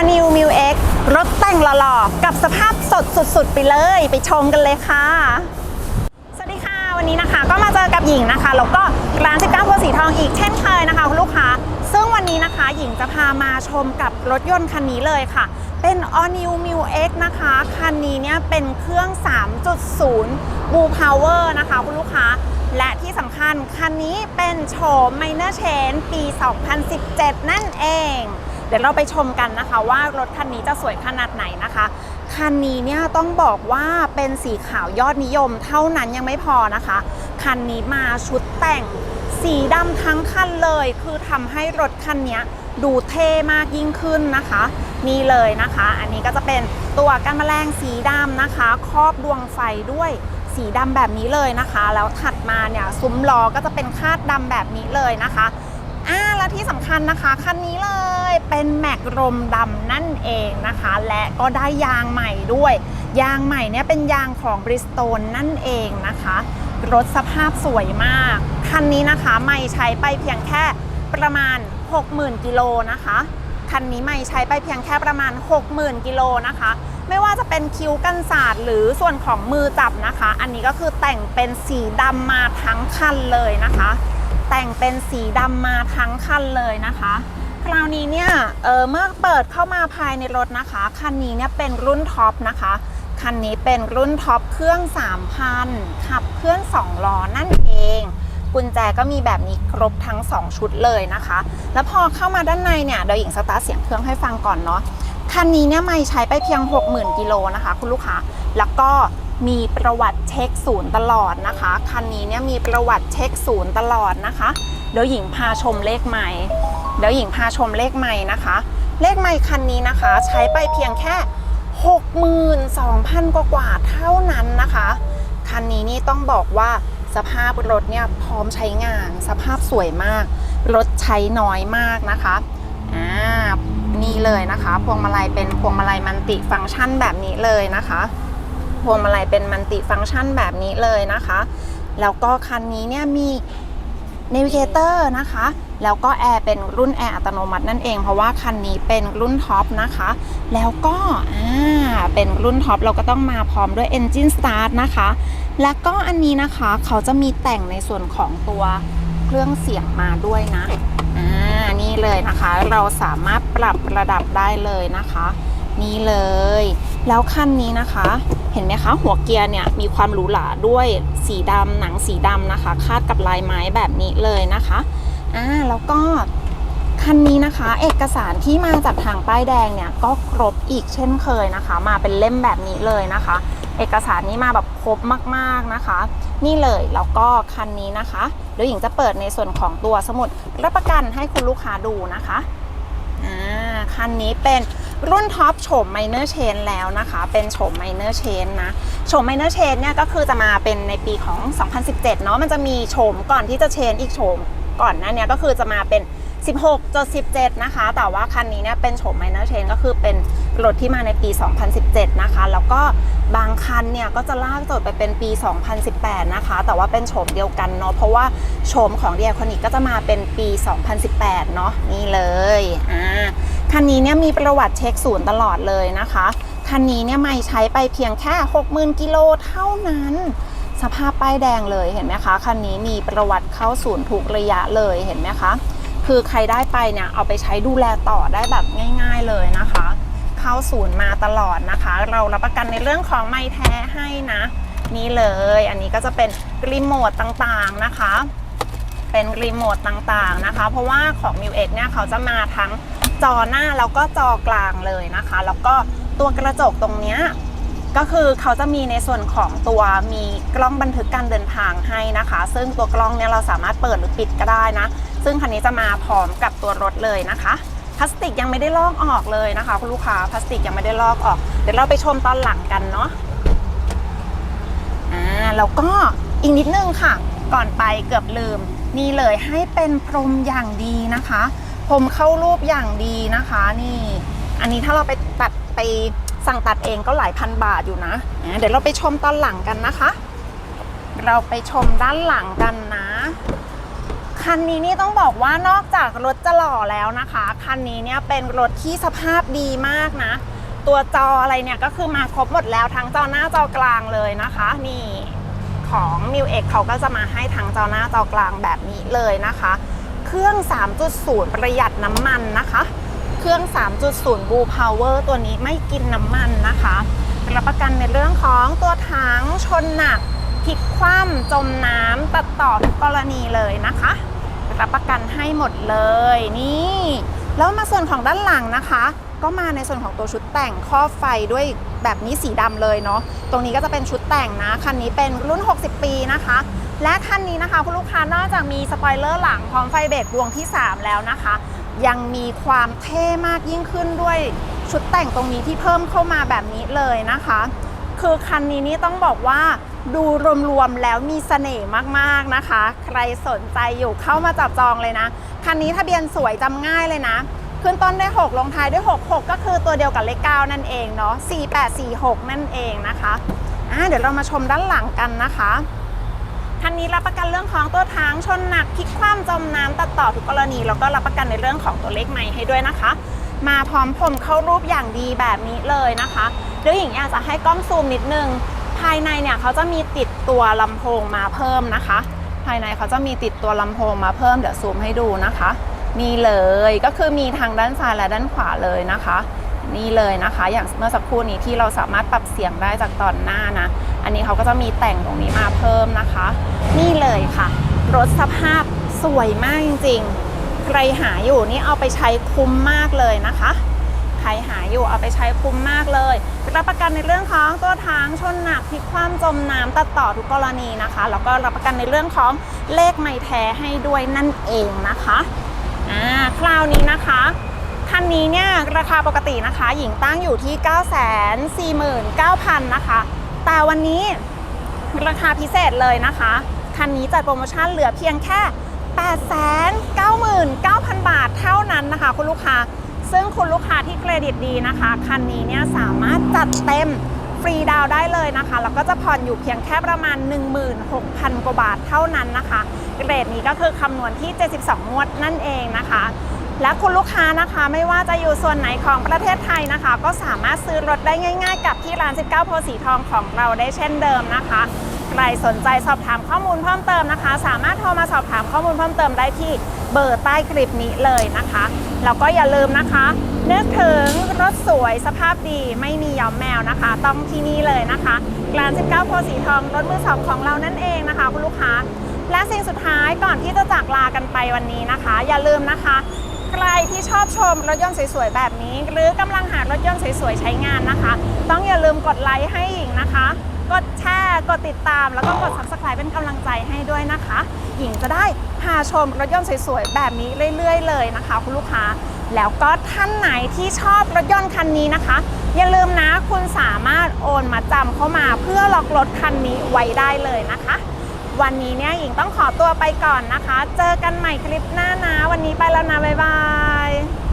All New m i l X รถแต่งหล่อๆ กับสภาพสดสุดๆ ไปเลย ไปชมกันเลยค่ะ สวัสดีค่ะ วันนี้นะคะ ก็มาเจอกับหญิงนะคะ แล้วก็ร้าน 19พวสีทองอีกเช่นเคยนะคะคุณลูกค้า ซึ่งวันนี้นะคะ หญิงจะพามาชมกับรถยนต์คันนี้เลยค่ะ เป็น All New m i l X นะคะ คันนี้เนี่ยเป็นเครื่อง 3.0 Blue Power นะคะคุณลูกค้าและที่สำคัญคันนี้เป็นโฉม Minor Change ปี 2017 นั่นเอง เดี๋ยวเราไปชมกันนะคะว่ารถคันนี้จะสวยขนาดไหนนะคะ คันนี้เนี่ยต้องบอกว่าเป็นสีขาวยอดนิยมเท่านั้นยังไม่พอนะคะ คันนี้มาชุดแต่งสีดำทั้งคันเลย คือทำให้รถคันนี้ดูเท่มากยิ่งขึ้นนะคะ นี่เลยนะคะ อันนี้ก็จะเป็นตัวกันแมลงสีดำนะคะ ครอบดวงไฟด้วยสีดำแบบนี้เลยนะคะ แล้วถัดมาเนี่ยซุ้มล้อก็จะเป็นคาดดำแบบนี้เลยนะคะ แล้วที่สำคัญนะคะคันนี้เลยเป็นแม็กลมดำนั่นเองนะคะ และก็ได้ยางใหม่ด้วย ยางใหม่เนี่ยเป็นยางของ Bridgestone นั่นเองนะคะ รถสภาพสวยมาก คันนี้นะคะไม่ใช้ไปเพียงแค่ประมาณ 60,000กิโลนะคะคันนี้ไม่ใช้ไปเพียงแค่ประมาณ 60,000กิโลนะคะ ไม่ว่าจะเป็นคิ้วกันศาสตร์หรือส่วนของมือจับนะคะ อันนี้ก็คือแต่งเป็นสีดำมาทั้งคันเลยนะคะ แต่งเป็นสีดำมาทั้งคันเลยนะคะ คราวนี้เนี่ยเออเมื่อเปิดเข้ามาภายในรถนะคะ คันนี้เนี่ยเป็นรุ่นท็อปนะคะ คันนี้เป็นรุ่นท็อปเครื่อง 3,000 ขับเคลื่อน2ล้อนั่นเองกุญแจก็มีแบบนี้ครบทั้ง 2 ชุดเลยนะคะ แล้วพอเข้ามาด้านในเนี่ยเดี๋ยวหญิงสตาร์เสียงเครื่องให้ฟังก่อนเนาะคันนี้เนี่ยไม่ใช้ไปเพียง 60,000กิโลนะคะ คุณลูกค้า แล้วก็ มีประวัติเช็คศูนย์ตลอดนะคะ คันนี้เนี่ยมีประวัติเช็คศูนย์ตลอดนะคะ เดี๋ยวหญิงพาชมเลขใหม่ เดี๋ยวหญิงพาชมเลขใหม่นะคะ เลขใหม่คันนี้นะคะ ใช้ไปเพียงแค่ 62,000 กว่ากว่าเท่านั้นนะคะ คันนี้นี่ต้องบอกว่าสภาพรถเนี่ยพร้อมใช้งาน สภาพสวยมาก รถใช้น้อยมากนะคะอ่านี่เลยนะคะ พวงมาลัยเป็นพวงมาลัยมันติฟังก์ชันแบบนี้เลยนะคะ วงมาลัยเป็นมันติฟังก์ชันแบบนี้เลยนะคะ แล้วก็คันนี้เนี่ยมี n a v i g a t o r นะคะ แล้วก็แอร์เป็นรุ่นแอร์อัตโนมัตินั่นเอง เพราะว่าคันนี้เป็นรุ่นท็อปนะคะ แล้วก็อ่าเป็นรุ่นท็อปเราก็ต้องมาพร้อมด้วย Engine Start นะคะ แล้วก็อันนี้นะคะเขาจะมีแต่งในส่วนของตัวเครื่องเสียงมาด้วยนะ อ่า นี่เลยนะคะ เราสามารถปรับระดับได้เลยนะคะ นี่เลย แล้วคันนี้นะคะ เห็นไหมคะ หัวเกียร์เนี่ยมีความหรูหราด้วยสีดำหนังสีดำนะคะ คาดกับลายไม้แบบนี้เลยนะคะอ่าแล้วก็คันนี้นะคะ เอกสารที่มาจากทางป้ายแดงเนี่ยก็ครบอีกเช่นเคยนะคะ มาเป็นเล่มแบบนี้เลยนะคะ เอกสารนี้มาแบบครบมากๆนะคะ นี่เลยแล้วก็คันนี้นะคะเดี๋ยวหญิงจะเปิดในส่วนของตัวสมุดรับประกันให้คุณลูกค้าดูนะคะอ่าคันนี้เป็น รุ่นท็อปโฉมไมเนอร์เชนแล้วนะคะ เป็นโฉมไมเนอร์เชนนะโฉมไมเนอร์เชนเนี่ยก็คือจะมาเป็นในปีของ 2017 เนาะมันจะมีโฉมก่อนที่จะเชนอีกโฉมก่อนหน้าเนี้ก็คือจะมาเป็น 16.17 นะคะ แต่ว่าคันนี้เนี่ยเป็นโฉม Minor Change ก็คือเป็นรถที่มาในปี 2017 นะคะ แล้วก็บางคันเนี่ยก็จะลากจดไปเป็นปี 2018 นะคะ แต่ว่าเป็นโฉมเดียวกันเนาะ เพราะว่าโฉมของ d ดียคอนิกก็จะมาเป็นปี 2018 เนาะนี่เลย อ่า คันนี้เนี่ยมีประวัติเช็คศูนย์ตลอดเลยนะคะ คันนี้เนี่ยไม่ใช้ไปเพียงแค่ 60,000 กิโลเท่านั้นสภาพป้ายแดงเลยเห็นไหมคะคันนี้มีประวัติเข้าศูนย์ทุกระยะเลยเห็นไหมคะ คือใครได้ไปเนี่ยเอาไปใช้ดูแลต่อได้แบบง่าย ๆเลยนะคะ เข้าศูนย์มาตลอดนะคะ เรารับประกันในเรื่องของไม้แท้ให้นะ นี่เลย อันนี้ก็จะเป็นรีโมทต่างๆนะคะ เป็นรีโมทต่างๆนะคะ เพราะว่าของ m ิวเเนี่ยเขาจะมาทั้งจอหน้าแล้วก็จอกลางเลยนะคะ แล้วก็ตัวกระจกตรงเนี้ยก็คือเขาจะมีในส่วนของตัวมีกล้องบันทึกการเดินทางให้นะคะ ซึ่งตัวกล้องเนี่ยเราสามารถเปิดหรือปิดก็ได้นะ ซึ่งคันนี้จะมาพร้อมกับตัวรถเลยนะคะพลาสติกยังไม่ได้ลอกออกเลยนะคะ คุณลูกค้าพลาสติกยังไม่ได้ลอกออก เดี๋ยวเราไปชมตอนหลังกันเนาะอ่าแล้วก็อีกนิดนึงค่ะ ก่อนไปเกือบลืม นี่เลยให้เป็นพรมอย่างดีนะคะ พรมเข้ารูปอย่างดีนะคะ นี่ อันนี้ถ้าเราไปตัดไปสั่งตัดเองก็หลายพันบาทอยู่นะ เดี๋ยวเราไปชมตอนหลังกันนะคะ เราไปชมด้านหลังกันนะ คันนี้นี่ต้องบอกว่านอกจากรถจะหล่อแล้วนะคะ คันนี้เนี่ยเป็นรถที่สภาพดีมากนะ ตัวจออะไรเนี่ยก็คือมาครบหมดแล้วทั้งจอหน้าจอกลางเลยนะคะ นี่ของ m ิวเเขาก็จะมาให้ทั้งจอหน้าจอกลางแบบนี้เลยนะคะ เครื่อง 3.0 ประหยัดน้ำมันนะคะ เครื่อง 3.0 Blue Power ตัวนี้ไม่กินน้ำมันนะคะรับประกันในเรื่องของตัวถังชนหนักพลิกคว่ำจมน้ำตัดต่อทุกกรณีเลยนะคะ รับประกันให้หมดเลยนี่ แล้วมาส่วนของด้านหลังนะคะ ก็มาในส่วนของตัวชุดแต่งครอบไฟด้วยแบบนี้สีดำเลยเนาะตรงนี้ก็จะเป็นชุดแต่งนะคันนี้เป็นรุ่น 60 ปีนะคะ และคันนี้นะคะคุณลูกค้านอกจากมีสปอยเลอร์หลังพร้อมไฟเบรกดวงที่ 3 แล้วนะคะ ยังมีความเท่มากยิ่งขึ้นด้วยชุดแต่งตรงนี้ที่เพิ่มเข้ามาแบบนี้เลยนะคะ คือคันนี้นี่ต้องบอกว่า ดูรวมๆแล้วมีเสน่ห์มากๆนะคะ ใครสนใจอยู่เข้ามาจับจองเลยนะ คันนี้ทะเบียนสวยจำง่ายเลยนะ ขึ้นต้นด้วย 6 ลงท้ายด้วย 6 6 ก็คือตัวเดียวกับเลข 9 นั่นเองเนาะ4846 นั่นเองนะคะะเดี๋ยวเรามาชมด้านหลังกันนะคะ คันนี้รับประกันเรื่องของตัวทางชนหนักพลิกคว่ำจมน้ำตัดต่อทุกกรณีแล้วก็รับประกันในเรื่องของตัวเลขใหม่ให้ด้วยนะคะ มาพร้อมผมเข้ารูปอย่างดีแบบนี้เลยนะคะเดี๋ยวหญิงอยากจะให้กล้องซูมนิดนึง ภายในเนี่ยเขาจะมีติดตัวลำโพงมาเพิ่มนะคะ ภายในเขาจะมีติดตัวลำโพงมาเพิ่มเดี๋ยวซูมให้ดูนะคะนี่เลยก็คือมีทางด้านซ้ายและด้านขวาเลยนะคะ นี่เลยนะคะ อย่างเมื่อสักครู่นี้ที่เราสามารถปรับเสียงได้จากตอนหน้านะ อันนี้เขาก็จะมีแต่งตรงนี้มาเพิ่มนะคะ นี่เลยค่ะ รถสภาพสวยมากจริงๆ ใครหาอยู่นี่เอาไปใช้คุ้มมากเลยนะคะ ใครหาอยู่เอาไปใช้คุ้มมากเลยรับประกันในเรื่องของตัวทางชนหนักพลิกคว่ำจมน้ำตัดต่อทุกกรณีนะคะ แล้วก็รับประกันในเรื่องของเลขไม่แท้ให้ด้วยนั่นเองนะคะอ่าคราวนี้นะคะคันนี้เนี่ยราคาปกตินะคะ หญิงตั้งอยู่ที่ 949,000นะคะ แต่วันนี้ราคาพิเศษเลยนะคะ คันนี้จัดโปรโมชั่นเหลือเพียงแค่ 899,000 บาทเท่านั้นนะคะ คุณลูกค้า ซึ่งคุณลูกค้าที่เครดิตดีนะคะ คันนี้เนี่ยสามารถจัดเต็มฟรีดาวได้เลยนะคะ แล้วก็จะผ่อนอยู่เพียงแค่ประมาณ 16,000 กว่าบาทเท่านั้นนะคะ เกรดนี้ก็คือคำนวณที่ 72 งวดนั่นเองนะคะ และคุณลูกค้านะคะไม่ว่าจะอยู่ส่วนไหนของประเทศไทยนะคะ ก็สามารถซื้อรถได้ง่าย ๆ กับที่ร้าน 19 โพสีทองของเราได้เช่นเดิมนะคะ ใครสนใจสอบถามข้อมูลเพิ่มเติมนะคะ สามารถโทรมาสอบถามข้อมูลเพิ่มเติมได้ที่เบอร์ใต้คลิปนี้เลยนะคะแล้วก็อย่าลืมนะคะนึกถึงรถสวยสภาพดีไม่มีย้อมแมวนะคะ ต้องที่นี่เลยนะคะร้าน19โพสีทองรถมือสองของเรานั่นเองนะคะ คุณลูกค้า และสิ่งสุดท้ายก่อนที่จะจากลากันไปวันนี้นะคะ อย่าลืมนะคะใครที่ชอบชมรถยนต์สวยๆแบบนี้ หรือกำลังหารถยนต์สวยๆใช้งานนะคะ ต้องอย่าลืมกดไลค์ให้หญิงนะคะ กดแชร์กดติดตาม แล้วก็กด subscribe เป็นกำลังใจให้ด้วยนะคะ หญิงจะได้พาชมรถยนต์สวยๆ แบบนี้เรื่อยๆ เลยนะคะ คุณลูกค้าแล้วก็ท่านไหนที่ชอบรถยนต์คันนี้นะคะ อย่าลืมนะคุณสามารถโอนมาจำเข้ามาเพื่อล็อกรถคันนี้ไว้ได้เลยนะคะ วันนี้เนี่ยหญิงต้องขอตัวไปก่อนนะคะ เจอกันใหม่คลิปหน้านะ วันนี้ไปแล้วนะ บ๊ายบาย